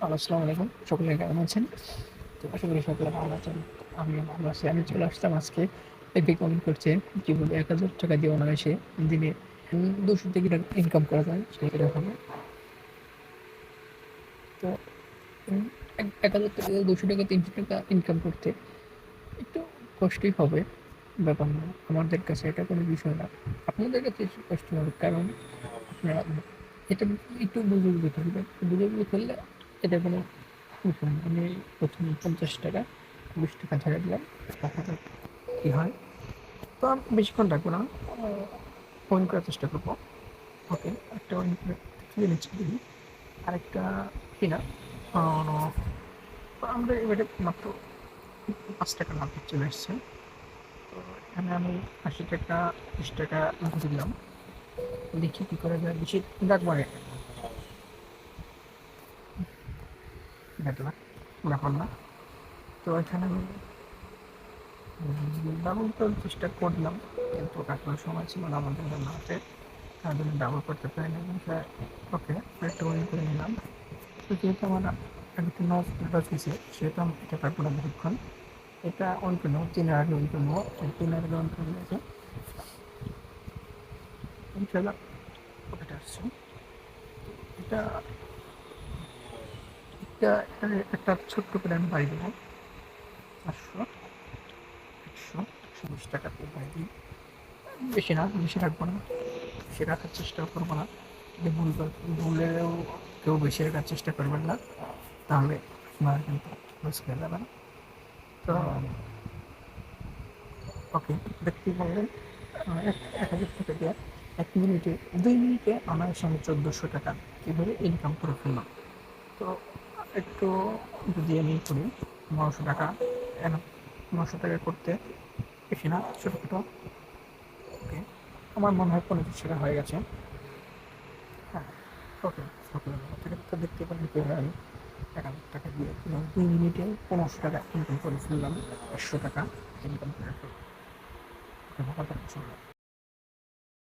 আসসালামু আলাইকুম। সকলে কেমন আছেন? তো করি সকলে ভালো আছেন। আমি ভালো আছি। আমি চলে আসতাম আজকে এপি কমেন্ট করছে কীভাবে এক হাজার টাকা দিয়ে অনায়াসে দিনে দুশো থেকে ইনকাম করা যায় সেটা দেখাবো। তো এক- হাজার টাকা দুশো টাকা, তিনশো টাকা ইনকাম করতে একটু কষ্টই হবে ব্যাপার না। আমাদের কাছে এটা কোনো বিষয় না। আপনাদের কাছে একটু কষ্ট হবে, কারণ আপনারা এটা একটু বুঝে বুঝে করবেন বুঝে বুঝে করলে এটা কোনো আমি প্রথমে পঞ্চাশ টাকা, বিশ টাকা ছেড়ে দিলাম যাক কী হয়? তো আমি বেশিক্ষণ রাখব না ফোন করার চেষ্টা করব। ওকে, একটা করে তুলে নিচ্ছি দিদি আরেকটা কিনা আমরা এবারে মাত্র পাঁচ টাকা লাভ চলে এসছে। তো এখানে আমি আশি টাকা, বিশ টাকা দিলাম। দেখি কী করা যায়, বেশি রাখব আগে দেখলাম ব্যাপার না তো এখানে আমি ডাবল করার চেষ্টা করলাম, কিন্তু কাটানোর সময় ছিল না আমাদের হাতে। তার জন্য ডাবল করতে পারি না ওকে একটা ওয়েন করে নিলাম। তো যেহেতু আমার একটা নস প্লাস হয়েছে সেহেতু আমি এটা কাটবো না বহুক্ষণ এটা অন করে নেব আগে অন করে নেব আগে অন করে আসছে। এটা এটা এটা- একটা ছোট্ট করে আমি বাড়ি দেবো। চারশো একশো একশো বিশ টাকা দিয়ে বাড়ি দিই। বেশি না, বেশি রাখব না। বেশি রাখার চেষ্টা করব না। ভুল ভুলেও কেউ বেশি রাখার চেষ্টা করবেন না, তাহলে আপনার কিন্তু লস হয়ে যাবে না। তো, ওকে, দেখতে বললেন এক হাজার টাকা দিয়ে এক মিনিটে, দুই মিনিটে আমার সঙ্গে চোদ্দোশো টাকা কীভাবে ইনকাম করে ফেললাম। তো একটু যদি আমি করি নশো টাকা নশো টাকা করতে বেশি না, ছোটোখাটো। ওকে, আমার মনে হয় পনেরো টাকা হয়ে গেছে। হ্যাঁ ওকে তো দেখতে পারেন কীভাবে আমি এক হাজার টাকা দিয়ে দুই মিনিটে পনেরোশো টাকা ইনকাম করে ফেললাম, একশো টাকা ইনকাম করে ফেললাম। ওকে, ভালো থাকছে